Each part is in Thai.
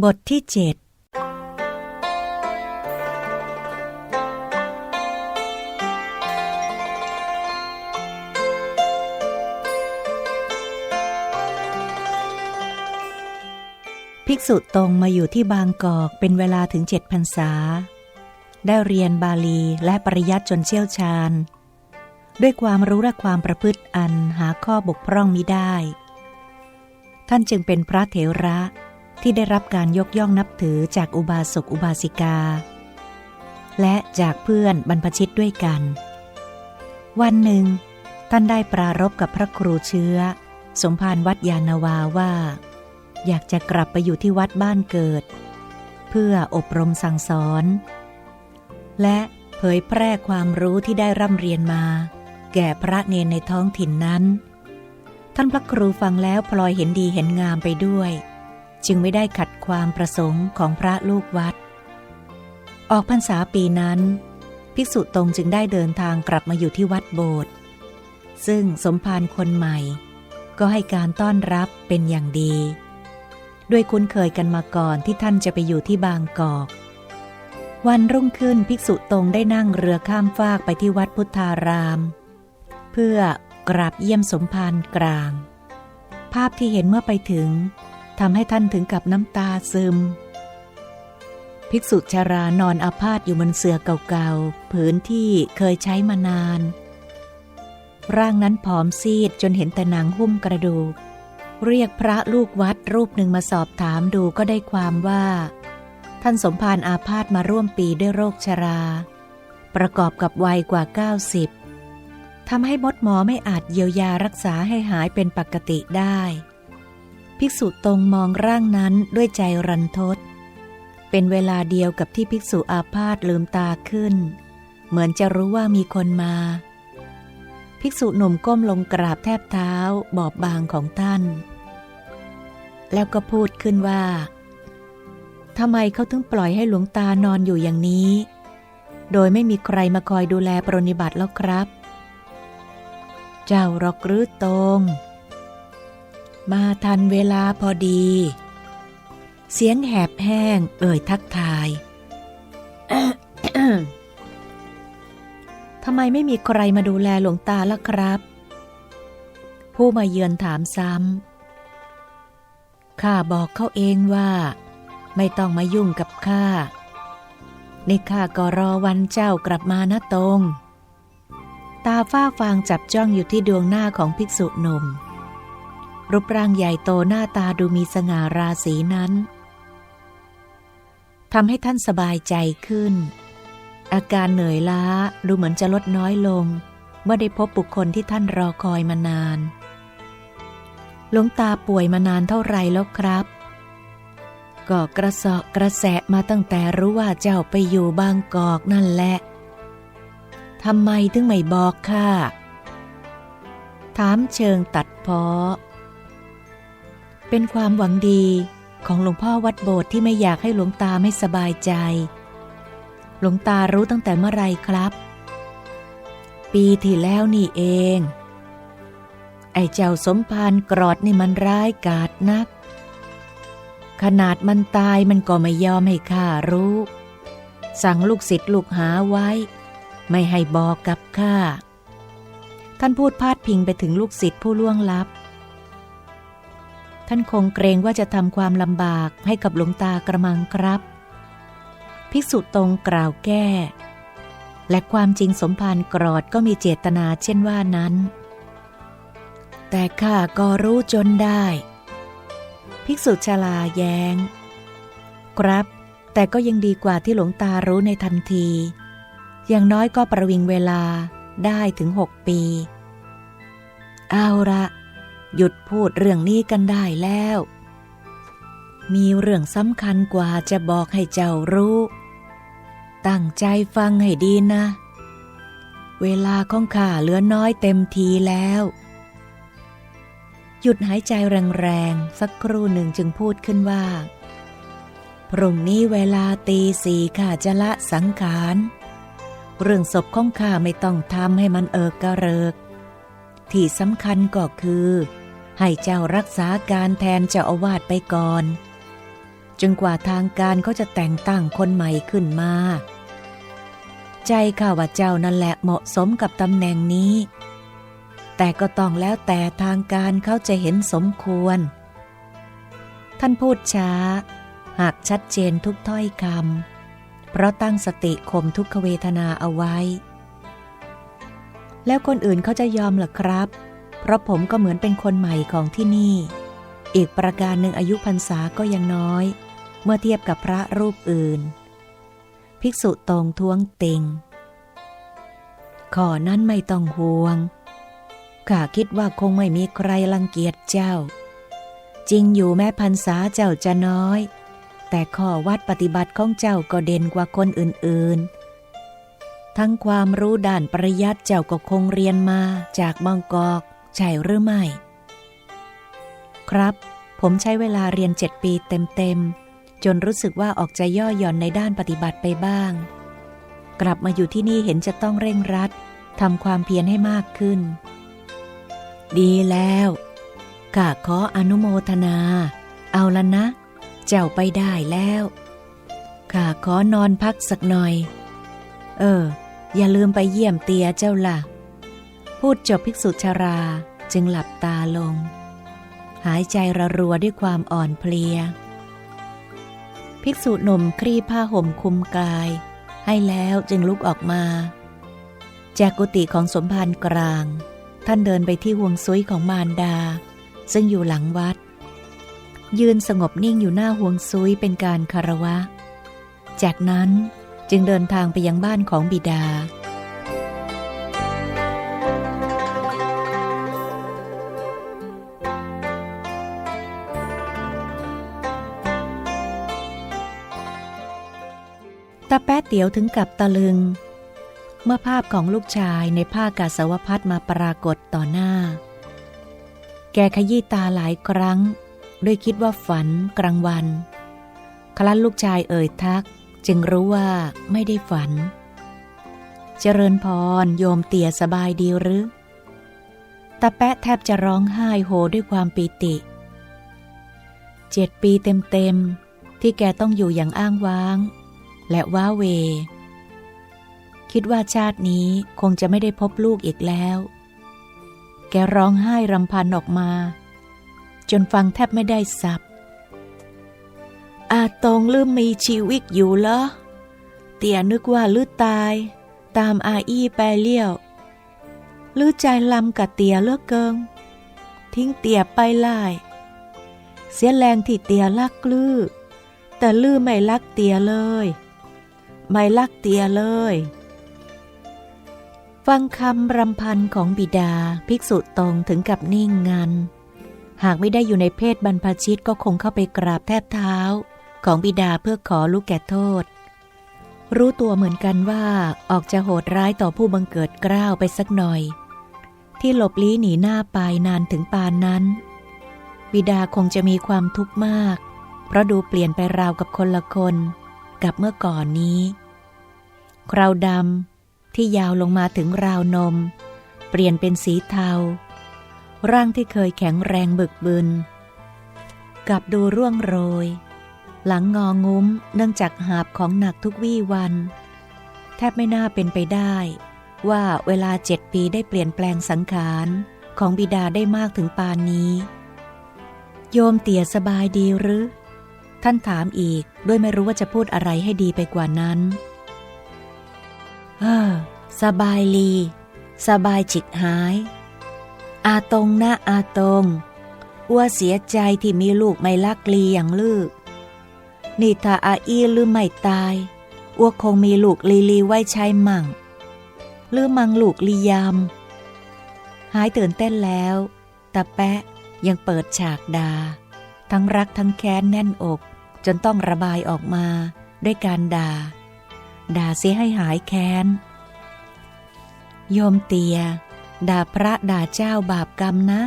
บทที่เจ็ดภิกษุตรงมาอยู่ที่บางกอกเป็นเวลาถึงเจ็ดพรรษา ได้เรียนบาลีและปริยัติจนเชี่ยวชาญ ด้วยความรู้และความประพฤติอันหาข้อบกพร่องมิได้ ท่านจึงเป็นพระเถระ ที่ได้รับการยกย่องนับถือจากอุบาสกอุบาสิกา และจากเพื่อนบรรพชิตด้วยกัน วันหนึ่ง ท่านได้ปรารบกับพระครูเชื้อ สมภารวัดยานาวาว่า อยากจะกลับไปอยู่ที่วัดบ้านเกิด เพื่ออบรมสั่งสอน และเผยแพร่ความรู้ที่ได้ร่ำเรียนมา แก่พระเนนในท้องถิ่นนั้น ท่านพระครูฟังแล้วพลอยเห็นดีเห็นงามไปด้วย จึงไม่ได้ขัดความประสงค์ของพระลูกวัด ออกพรรษาปีนั้น ภิกษุตรงจึงได้เดินทางกลับมาอยู่ที่วัดโบสถ์ซึ่งสมภารคนใหม่ ก็ให้การต้อนรับเป็นอย่างดี ด้วยคุ้นเคยกันมาก่อนที่ท่านจะไปอยู่ที่บางกอก วันรุ่งขึ้นภิกษุตรงได้นั่งเรือข้ามฟากไปที่วัดพุทธาราม เพื่อกราบเยี่ยมสมภารกลาง ภาพที่เห็นเมื่อไปถึง ทำให้ท่านถึงกับน้ำตาซึม ภิกษุชารานอนอาพาธอยู่บนเสื่อเก่าๆผืนที่เคยใช้มานาน ร่างนั้นผอมซีดจนเห็นแต่หนังหุ้มกระดูก เรียกพระลูกวัดรูปหนึ่งมาสอบถามดูก็ได้ความว่า ท่านสมภารอาพาธมาร่วมปีด้วยโรคชรา ประกอบกับวัยกว่า 90ทำให้มดหมอไม่อาจเยียวยารักษาให้หายเป็นปกติได้ ภิกษุตรงมองร่างนั้นด้วยใจรันทด เป็นเวลาเดียวกับที่ภิกษุอาพาธลืมตาขึ้น เหมือนจะรู้ว่ามีคนมา ภิกษุหนุ่มก้มลงกราบแทบเท้าบอบบางของท่าน แล้วก็พูดขึ้นว่าทำไมเขาถึงปล่อยให้หลวงตานอนอยู่อย่างนี้ โดยไม่มีใครมาคอยดูแลปรนิบัติแล้วครับ เจ้ารอกรือตรง มาทันเวลาพอดี เสียงแหบแห้ง เอ่ยทักทาย ทำไมไม่มีใครมาดูแลหลวงตาล่ะครับ ผู้มาเยือนถามซ้ำ ข้าบอกเขาเองว่า ไม่ต้องมายุ่งกับข้า ในข้าก็รอวันเจ้ากลับมานะตรง ตาฝ้าฟางจับจ้องอยู่ที่ดวงหน้าของภิกษุหนุ่ม รูปร่างใหญ่โตหน้าตาดูมีสง่าราศีนั้นทำให้ท่านสบายใจขึ้น อาการเหนื่อยล้าดูเหมือนจะลดน้อยลง เมื่อได้พบบุคคลที่ท่านรอคอยมานานหลวงตาป่วยมานานเท่าไรแล้วครับ ก็กระสาะกระแสะมาตั้งแต่รู้ว่าเจ้าไปอยู่บางกอกนั่นแหละทำไมถึงไม่บอกข้าถามเชิงตัดเพาะ เป็นความหวังดีของหลวงพ่อวัดโบสถ์ที่ไม่อยากให้หลวงตาไม่สบายใจ หลวงตารู้ตั้งแต่เมื่อไรครับ ปีที่แล้วนี่เอง ไอ้เจ้าสมภารกรอดนี่มันร้ายกาจนัก ขนาดมันตายมันก็ไม่ยอมให้ข้ารู้ สั่งลูกศิษย์ลูกหาไว้ ไม่ให้บอกกับข้า ท่านพูดพาดพิงไปถึงลูกศิษย์ผู้ล่วงลับ ท่านคงเกรงว่าจะทำความลำบากให้กับหลวงตากระมังครับ ภิกษุตรงกล่าวแก้ และความจริงสมภารกรอดก็มีเจตนาเช่นว่านั้น แต่ข้าก็รู้จนได้ ภิกษุชลาแยง้ง ครับ แต่ก็ยังดีกว่าที่หลวงตารู้ในทันที อย่างน้อยก็ประวิงเวลาได้ถึงหกปี เอาละ หยุดพูดเรื่องนี้กันได้แล้ว มีเรื่องสำคัญกว่าจะบอกให้เจ้ารู้ ตั้งใจฟังให้ดีนะ เวลาของข้าเหลือน้อยเต็มทีแล้ว หยุดหายใจแรงๆ สักครู่หนึ่งจึงพูดขึ้นว่า พรุ่งนี้เวลาตีสี่ข้าจะละสังขาร เรื่องศพของข้าไม่ต้องทำให้มันเอิกกระเริกที่สำคัญก็คือ ให้เจ้ารักษาการแทนเจ้าอาวาสไปก่อน จนกว่าทางการเขาจะแต่งตั้งคนใหม่ขึ้นมา ใจข้าว่าเจ้านั่นแหละเหมาะสมกับตำแหน่งนี้ แต่ก็ต้องแล้วแต่ทางการเขาจะเห็นสมควร ท่านพูดช้า หากชัดเจนทุกถ้อยคำเพราะตั้งสติข่มทุกขเวทนาเอาไว้ แล้วคนอื่นเขาจะยอมหรอครับ เพราะผมก็เหมือนเป็นคนใหม่ของที่นี่ อีกประการหนึ่งอายุพรรษาก็ยังน้อย เมื่อเทียบกับพระรูปอื่น ภิกษุตรงท้วงติงขอนั้นไม่ต้องห่วง ข้าคิดว่าคงไม่มีใครรังเกียจเจ้า จริงอยู่แม้พรรษาเจ้าจะน้อย แต่ข้อวัดปฏิบัติของเจ้าก็เด่นกว่าคนอื่นๆ ทั้งความรู้ด่านปริยัติเจ้าก็คงเรียนมาจากบางกอก ใช่หรือไม่ ครับ ผมใช้เวลาเรียนเจ็ดปีเต็มๆ จนรู้สึกว่าออกจะย่อหย่อนในด้านปฏิบัติไปบ้าง กลับมาอยู่ที่นี่เห็นจะต้องเร่งรัดทำความเพียรให้มากขึ้น ดีแล้วข้าขออนุโมทนา เอาละนะ เจ้าไปได้แล้วข้าขอนอนพักสักหน่อย เออ อย่าลืมไปเยี่ยมเตียเจ้าล่ะ พูดจบภิกษุชาราจึงหลับตาลง หายใจระรัวด้วยความอ่อนเพลีย ภิกษุหนุ่มคลี่ผ้าห่มคุมกาย ให้แล้วจึงลุกออกมา จากกุฏิของสมภารกลาง ท่านเดินไปที่ห่วงซุยของมารดา ซึ่งอยู่หลังวัด ยืนสงบนิ่งอยู่หน้าห่วงซุยเป็นการคารวะ จากนั้นจึงเดินทางไปยังบ้านของบิดา ตาแป๊ะเตี๋ยวถึงกับตะลึง เมื่อภาพของลูกชายในผ้ากาสาวพัดมาปรากฏต่อหน้า แกขยี้ตาหลายครั้ง ด้วยคิดว่าฝันกลางวัน ครั้นลูกชายเอ่ยทัก จึงรู้ว่าไม่ได้ฝัน เจริญพรโยมเตี่ยสบายดีหรือตาแปะแทบจะร้องไห้โฮด้วยความปีติ เจ็ดปีเต็มๆที่แกต้องอยู่อย่างอ้างว้าง และว้าเว คิดว่าชาตินี้คงจะไม่ได้พบลูกอีกแล้ว แกร้องไห้รำพันออกมา จนฟังแทบไม่ได้สับอาตงลืมมีชีวิตอยู่เหรอ เตี่ยนึกว่าลือตาย ตามอาอี้ไปเลี้ยวลือใจลำกับเตี่ยเลือกเกิง ทิ้งเตี่ยไปไล่เสียแรงที่เตี่ยลักลือแต่ลือไม่ลักเตี่ยเลย ไม่ลักเตี่ยเลย ฟังคำรำพันของบิดาภิกษุตรงถึงกับนิ่งงัน หากไม่ได้อยู่ในเพศบรรพชิตก็คงเข้าไปกราบแทบเท้า ของบิดาเพื่อขอลูกแก่โทษ รู้ตัวเหมือนกันว่าออกจะโหดร้ายต่อผู้บังเกิดกล้าวไปสักหน่อย ที่หลบลี้หนีหน้าไปนานถึงปานนั้น บิดาคงจะมีความทุกข์มาก เพราะดูเปลี่ยนไปราวกับคนละคนกับเมื่อก่อนนี้ คราวดำที่ยาวลงมาถึงราวนม เปลี่ยนเป็นสีเทา ร่างที่เคยแข็งแรงบึกบึนกลับดูร่วงโรย หลังงองุ้มเนื่องจากหาบของหนักทุกวี่วัน แทบไม่น่าเป็นไปได้ ว่าเวลาเจ็ดปีได้เปลี่ยนแปลงสังขารของบิดาได้มากถึงปานนี้ โยมเตี่ยสบายดีหรือ ท่านถามอีกด้วยไม่รู้ว่าจะพูดอะไรให้ดีไปกว่านั้น ออสบายลี สบายจิตหาย อาตงนะอาตงอ้วเสียใจที่มีลูกไม่ลักลีอย่างลือนี่ถ้าอาอีหรือไม่ตายอ้วคงมีลูกลีลีไว้ใช้มั่ง หรือมังลูกลียาม หายตื่นเต้นแล้วตาแปะยังเปิดฉากดา ทั้งรักทั้งแค้นแน่นอก จนต้องระบายออกมาด้วยการด่า ด่าเสียให้หายแค้น โยมเตีย ด่าพระด่าเจ้าบาปกรรมนะ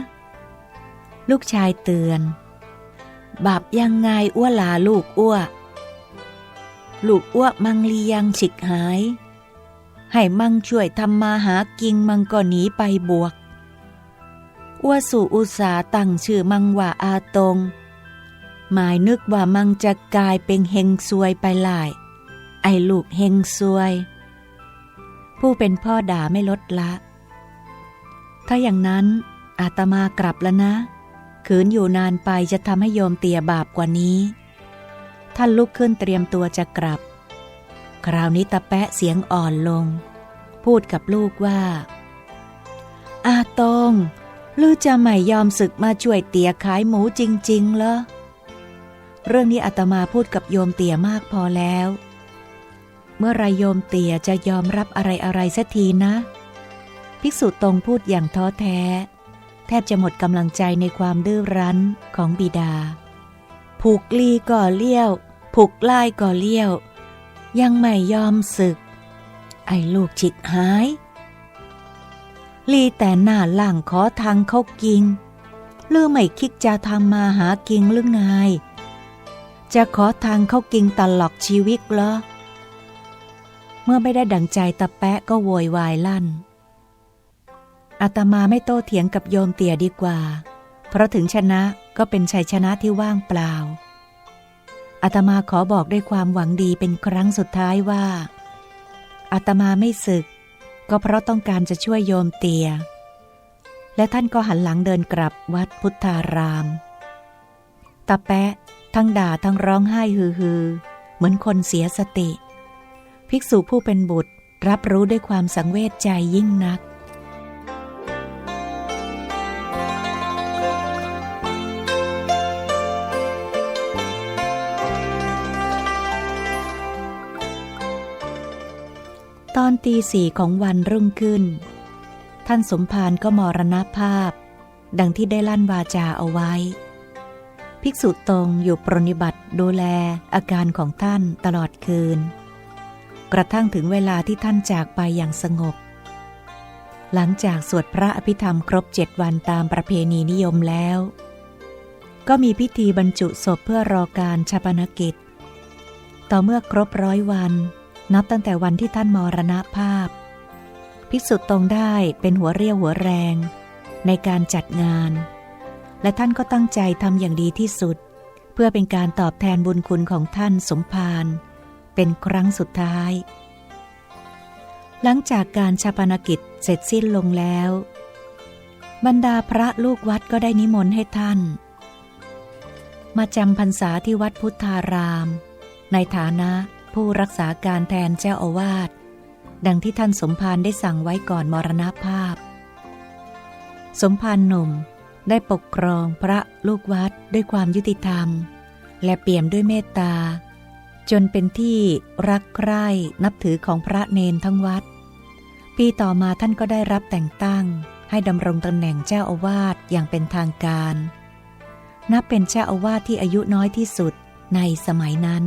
ลูกชายเตือน บาปยังไงอ้วลาลูกอ้วลูกอ้วมังลียังฉิกหาย ให้มังช่วยทำมาหากิงมังก็หนีไปบวกอ้วสู่อุตสาตั้งชื่อมังว่าอาตง หมายนึกว่ามังจะกลายเป็นเฮงซวยไปหลาย ไอ้ลูกเฮงซวย ผู้เป็นพ่อด่าไม่ลดละ ถ้าอย่างนั้นอาตมากลับแล้วนะ ขืนอยู่นานไปจะทำให้โยมเตียบาปกว่านี้ ท่านลุกขึ้นเตรียมตัวจะกลับ คราวนี้ตะแปะเสียงอ่อนลง พูดกับลูกว่า อาตงหรือจะไม่ยอมศึกมาช่วยเตียขายหมูจริง ๆ เหรอ เรื่องนี้อาตมาพูดกับโยมเตียมากพอแล้ว เมื่อไรโยมเตียจะยอมรับอะไรอะไรสักทีนะ ภิกษุตรงพูดอย่างท้อแท้ แทบจะหมดกำลังใจในความดื้อรั้นของบิดา ผูกลีก่อเลี้ยว ผูกไล่ก่อเลี้ยว ยังไม่ยอมศึก ไอ้ลูกฉิดหาย ลีแต่หน้าหลังขอทางเขากิงหรือไม่คิดจะทำมาหากิงหรือไง จะขอทางเขากิงตลอดชีวิตเหรอ เมื่อไม่ได้ดังใจตะแปะก็โวยวายลั่น อาตมาไม่โต้เถียงกับโยมเตี่ยดีกว่า เพราะถึงชนะก็เป็นชัยชนะที่ว่างเปล่า อาตมาขอบอกด้วยความหวังดีเป็นครั้งสุดท้ายว่า อาตมาไม่ศึก ก็เพราะต้องการจะช่วยโยมเตียและท่านก็หันหลังเดินกลับวัดพุทธารามตาแปะทั้งด่าทั้งร้องไห้ฮือฮือเหมือนคนเสียสติ ภิกษุผู้เป็นบุตรรับรู้ด้วยความสังเวชใจยิ่งนัก ตอนตีสี่ของวันรุ่งขึ้น ท่านสมภารก็มรณภาพ ดังที่ได้ลั่นวาจาเอาไว้ ภิกษุตรงอยู่ปรนิบัติดูแลอาการของท่านตลอดคืน กระทั่งถึงเวลาที่ท่านจากไปอย่างสงบ หลังจากสวดพระอภิธรรมครบเจ็ดวันตามประเพณีนิยมแล้ว ก็มีพิธีบรรจุศพเพื่อรอการชาปนกิจ ต่อเมื่อครบร้อยวัน นับตั้งแต่วันที่ท่านมรณภาพ ภิกษุตรงได้เป็นหัวเรี่ยวหัวแรง ในการจัดงาน และท่านก็ตั้งใจทำอย่างดีที่สุด เพื่อเป็นการตอบแทนบุญคุณของท่านสมภาร เป็นครั้งสุดท้าย หลังจากการชาปนกิจเสร็จสิ้นลงแล้ว บรรดาพระลูกวัดก็ได้นิมนต์ให้ท่าน มาจำพรรษาที่วัดพุทธาราม ในฐานะผู้รักษาการแทนเจ้าอาวาสดังที่ท่านสมภารได้สั่งไว้ก่อนมรณภาพ สมภารหนุ่มได้ปกครองพระลูกวัดด้วยความยุติธรรม และเปี่ยมด้วยเมตตา จนเป็นที่รักใคร่นับถือของพระเนนทั้งวัด ปีต่อมาท่านก็ได้รับแต่งตั้ง ให้ดำรงตำแหน่งเจ้าอาวาสอย่างเป็นทางการ นับเป็นเจ้าอาวาสที่อายุน้อยที่สุดในสมัยนั้น